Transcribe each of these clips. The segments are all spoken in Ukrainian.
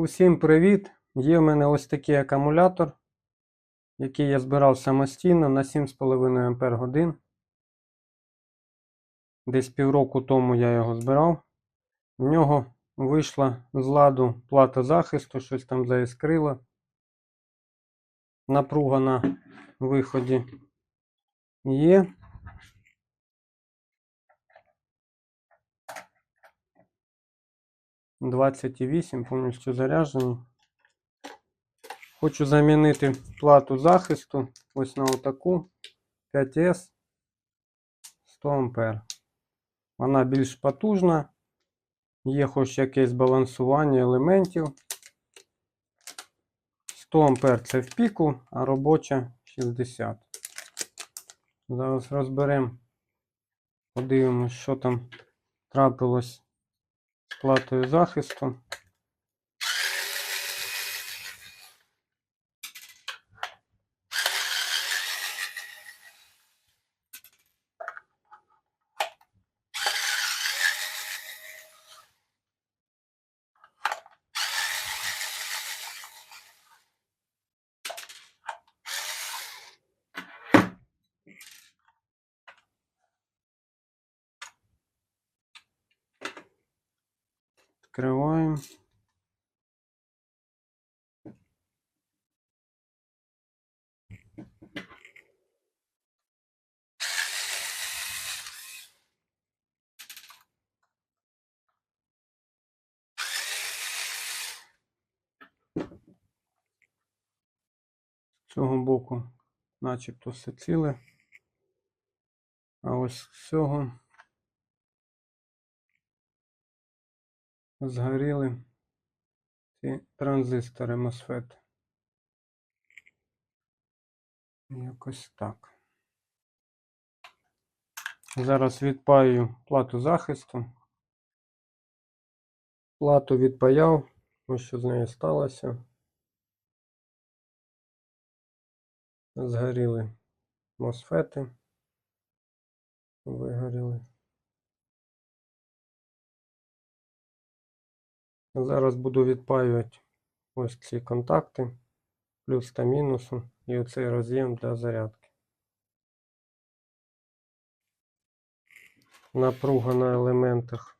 Усім привіт! Є в мене ось такий акумулятор, який я збирав самостійно на 7,5 Ах. Десь півроку тому я його збирав. В нього вийшла з ладу плата захисту, щось там заіскрило. Напруга на виході є. Двадцять вісім повністю заряджений. Хочу замінити плату захисту ось на отаку 5S 100 А. Вона більш потужна, є хоч якесь балансування елементів. 100 А це в піку, а робоча 60. Зараз розберемо, подивимось, що там трапилось платою захисту. Відкриваємо. З цього боку начебто все ціле. А ось з цього згоріли ці транзистори MOSFET. Якось так. Зараз відпаю плату захисту. Плату відпаяв, ось що з нею сталося. Згоріли мосфети. Зараз буду відпаювати ось ці контакти, плюс та мінусу, і оцей роз'єм для зарядки. Напруга на елементах.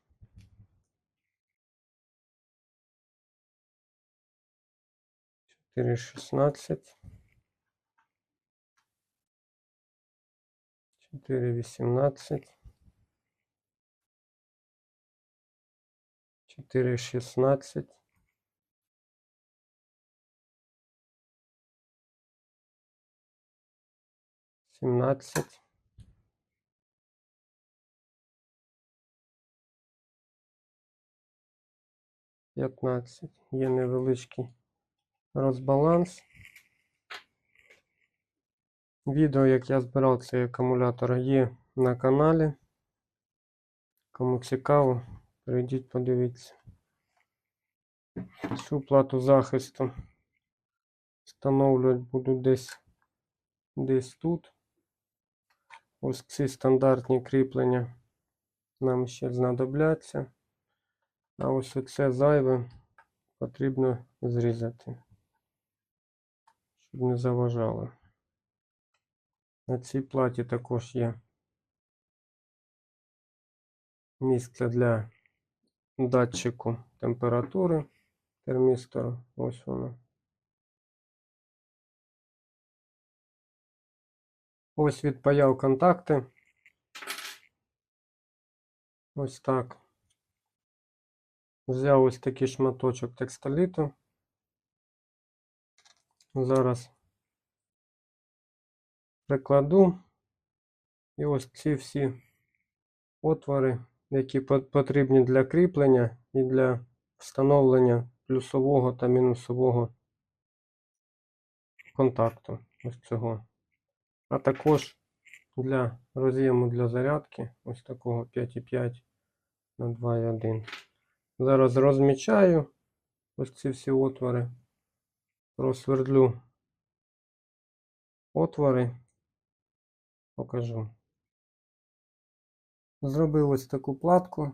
Чотири шістнадцять. Чотири вісімнадцять. Чотири шістнадцять. Сімнадцять. П'ятнадцять. Є невеличкий розбаланс. Відео, як я збирав цей акумулятор, є на каналі. Кому цікаво, перейдіть, подивіться. Цю плату захисту встановлювати буду десь десь тут. Ось ці стандартні кріплення нам ще знадобляться. А ось оце зайве потрібно зрізати, щоб не заважало. На цій платі також є місце для датчику температури термістора. Ось воно. Ось відпаяв контакти. Ось так. Взяв ось такий шматочок текстоліту. Зараз прикладу. І ось ці всі отвори, які потрібні для кріплення і для встановлення плюсового та мінусового контакту. Ось цього. А також для роз'єму для зарядки, ось такого 5,5 на 2,1. Зараз розмічаю ось ці всі отвори, просвердлю отвори, покажу. Зробив ось таку платку.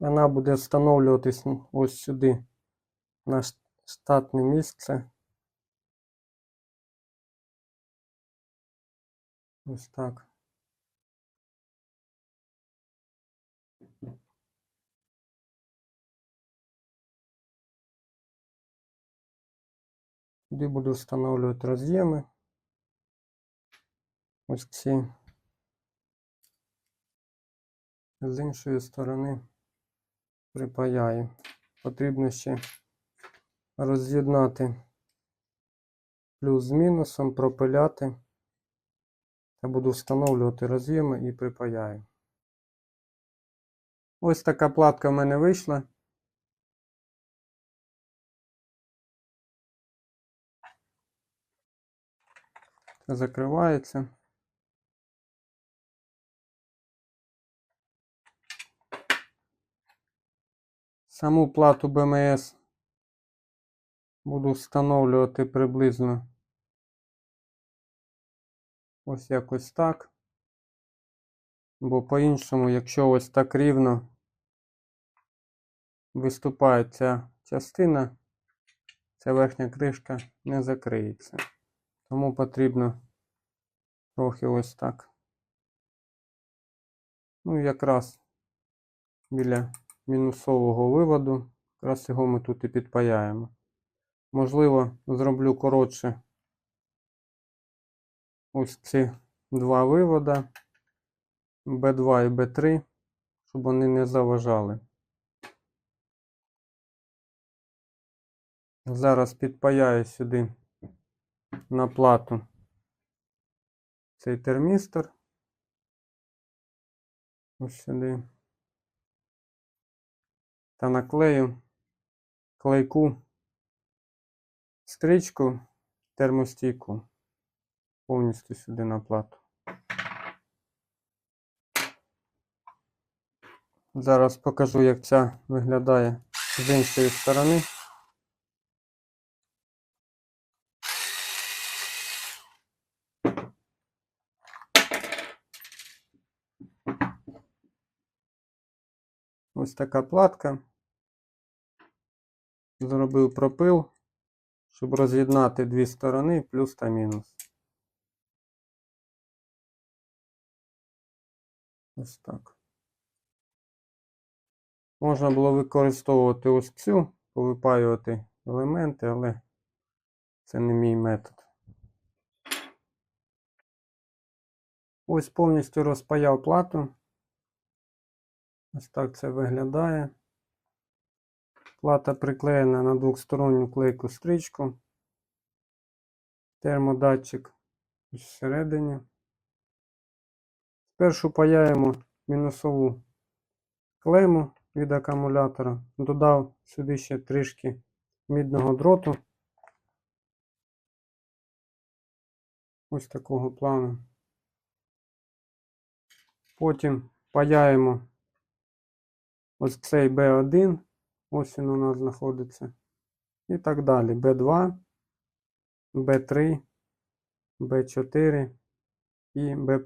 Вона буде встановлюватись ось сюди на штатне місце. Ось так. Туди буду встановлювати роз'єми. Ось ці. З іншої сторони припаяю. Потрібно ще роз'єднати плюс з мінусом, пропиляти. Та буду встановлювати роз'єми і припаяю. Ось така платка в мене вийшла. Закривається. Саму плату БМС буду встановлювати приблизно ось якось так. Бо по-іншому, якщо ось так рівно виступає ця частина, ця верхня кришка не закриється. Тому потрібно трохи ось так. Ну, якраз біля мінусового виводу, якраз його ми тут і підпаяємо. Можливо, зроблю коротше ось ці два вивода B2 і B3, щоб вони не заважали. Зараз підпаяю сюди на плату цей термістор. Ось сюди. Та наклею клейку стрічку термостійку повністю сюди на плату. Зараз покажу, як ця виглядає з іншої сторони. Ось така платка. Зробив пропил, щоб роз'єднати дві сторони, плюс та мінус. Ось так. Можна було використовувати ось цю, повипаювати елементи, але це не мій метод. Ось повністю розпаяв плату. Ось так це виглядає. Плата приклеєна на двохсторонню клейку стрічку. Термодатчик всередині. Спершу паяємо мінусову клейму від акумулятора. Додав сюди ще трішки мідного дроту. Ось такого плану. Потім паяємо ось цей B1. Ось він у нас знаходиться. І так далі. B2, B3, B4 і B+.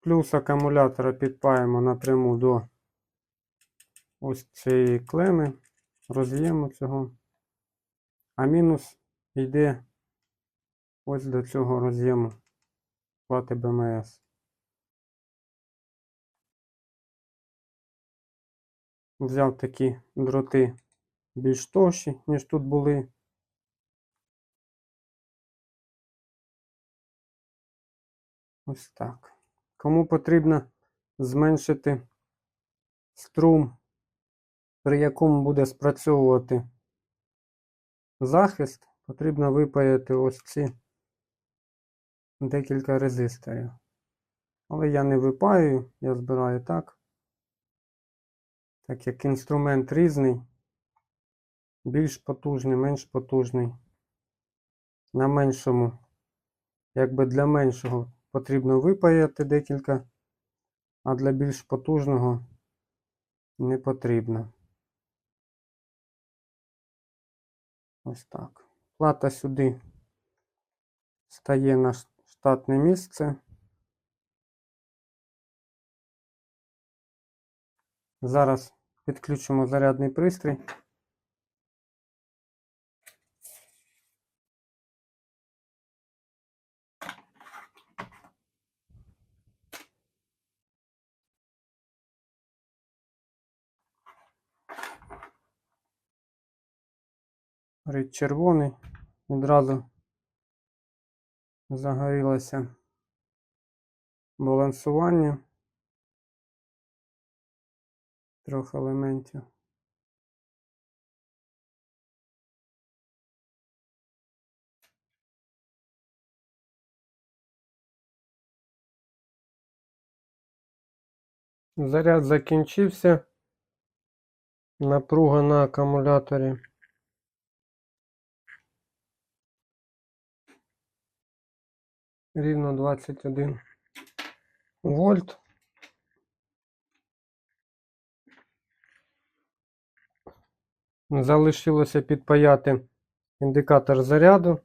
Плюс акумулятора підпаємо напряму до ось цієї клеми, роз'єму цього. А мінус йде ось до цього роз'єму плати БМС. Взяв такі дроти більш товщі, ніж тут були. Ось так. Кому потрібно зменшити струм, при якому буде спрацьовувати захист, потрібно випаяти ось ці декілька резисторів. Але я не випаюю, я збираю так. Так як інструмент різний, більш потужний, менш потужний. На меншому, якби для меншого потрібно випаяти декілька, а для більш потужного не потрібно. Ось так. Плата сюди стає на штатне місце. Зараз підключимо зарядний пристрій. Червоний. Відразу загорілося балансування трьох елементів. Заряд закінчився. Напруга на акумуляторі. Рівно 21 вольт. Залишилося підпаяти індикатор заряду.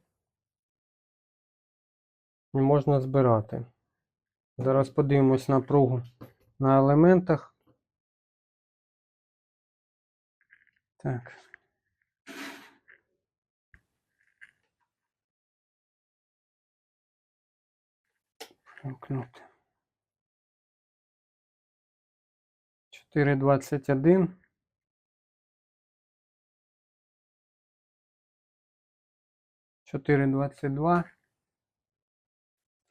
І можна збирати. Зараз подивимось напругу на елементах. Так. Вимкнути. 4,21. Чотири двадцять два.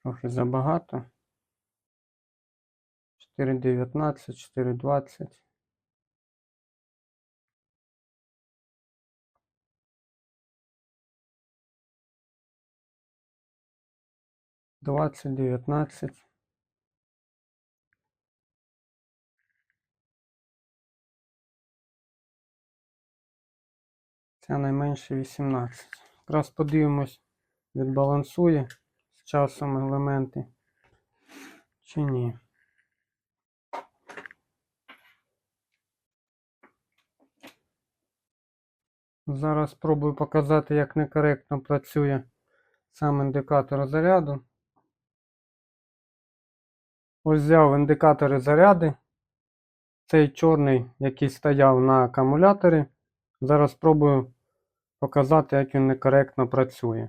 Трохи забагато. Чотири дев'ятнадцять, чотири двадцять. Двадцять, дев'ятнадцять. Це найменше 18. Якраз подивимось, відбалансує з часом елементи чи ні. Зараз спробую показати, як некоректно працює сам індикатор заряду. Ось взяв індикатори заряди. Цей чорний, який стояв на акумуляторі. Зараз спробую показати, як він некоректно працює.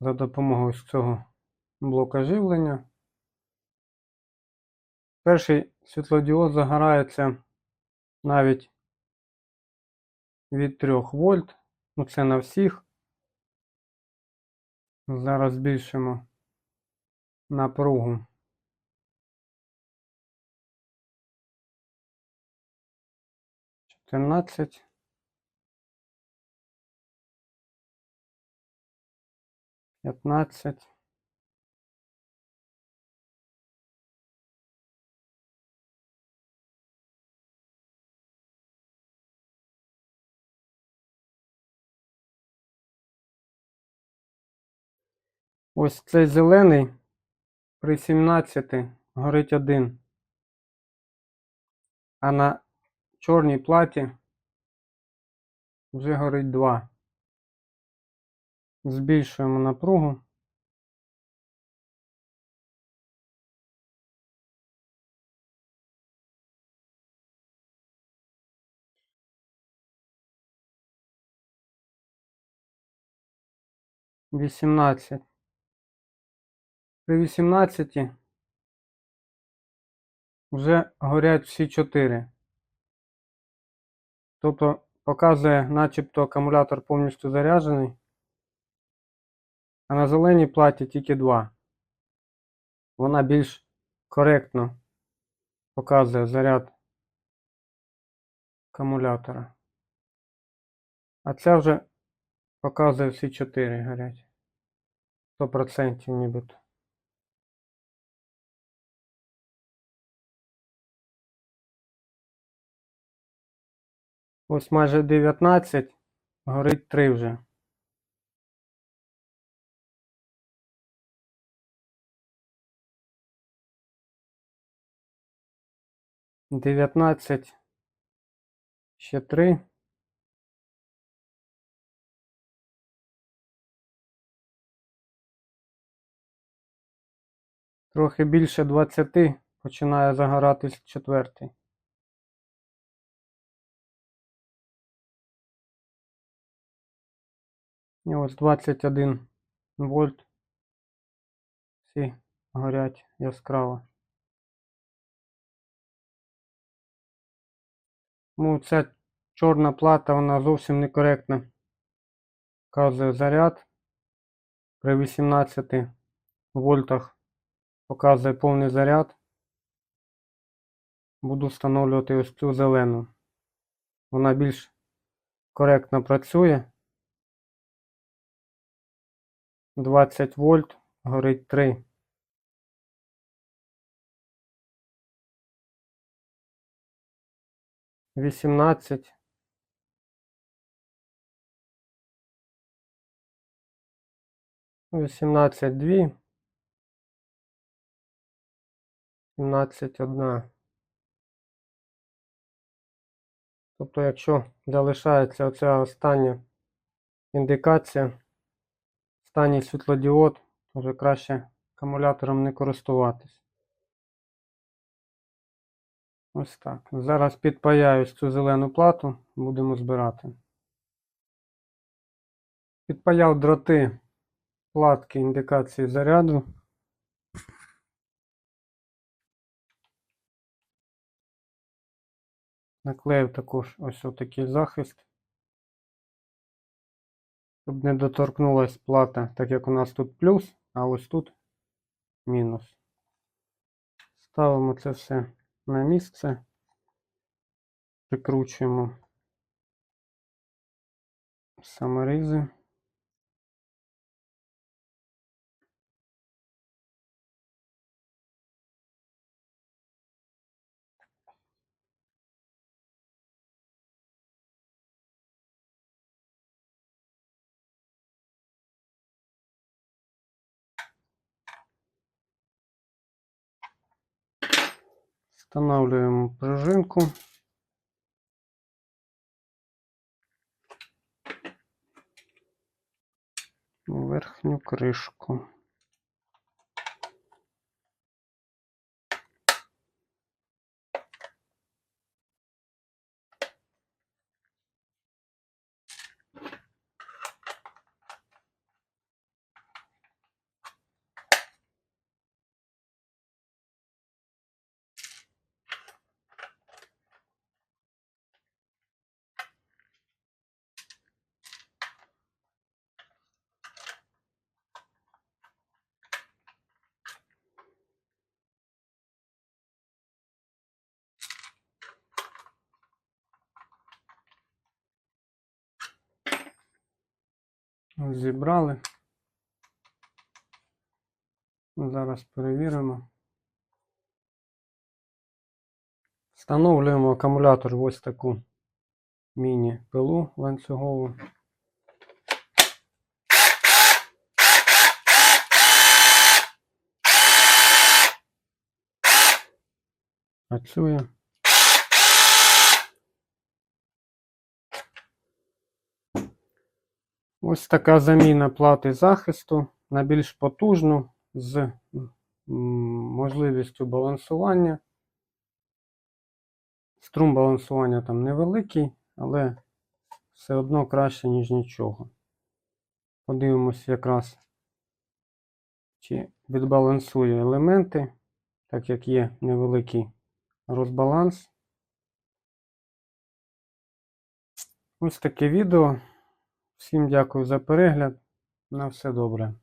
За допомогою цього блока живлення. Перший світлодіод загорається навіть від 3 вольт. Ну це на всіх. Зараз збільшимо напругу. Чотирнадцять. П'ятнадцять. Ось цей зелений при 17 горить один. А на чорній платі вже горить два. Збільшуємо напругу. Вісімнадцять. При 18 вже горять всі чотири. Тобто показує, начебто акумулятор повністю заряджений, а на зеленій платі тільки два. Вона більш коректно показує заряд акумулятора. А ця вже показує всі чотири горять. 100% нібито. Ось майже 19, горить 3 вже. Дев'ятнадцять. Ще три. Трохи більше 20 починає загоратись четвертий. І ось 21 вольт. Всі горять яскраво. Ну, ця чорна плата, вона зовсім некоректно показує заряд. При 18 вольтах показує повний заряд. Буду встановлювати ось цю зелену. Вона більш коректно працює. 20 вольт, горить 3. Вісімнадцять. Вісімнадцять дві. Сімнадцять одна. Тобто, якщо залишається оця остання індикація, останній світлодіод, вже краще акумулятором не користуватись. Ось так. Зараз підпаяюсь цю зелену плату, будемо збирати. Підпаяв дроти платки індикації заряду. Наклеїв також ось отакий захист. Щоб не доторкнулась плата, так як у нас тут плюс, а ось тут мінус. Ставимо це все на місце, прикручуємо саморізи. Встановлюємо пружинку. Верхню кришку. Зібрали. Зараз перевіримо. Встановлюємо акумулятор в ось таку міні-пилу ланцюгову. Працює. Ось така заміна плати захисту на більш потужну з можливістю балансування. Струм балансування там невеликий, але все одно краще, ніж нічого. Подивимося якраз, чи відбалансує елементи, так як є невеликий розбаланс. Ось таке відео. Всім дякую за перегляд. На все добре.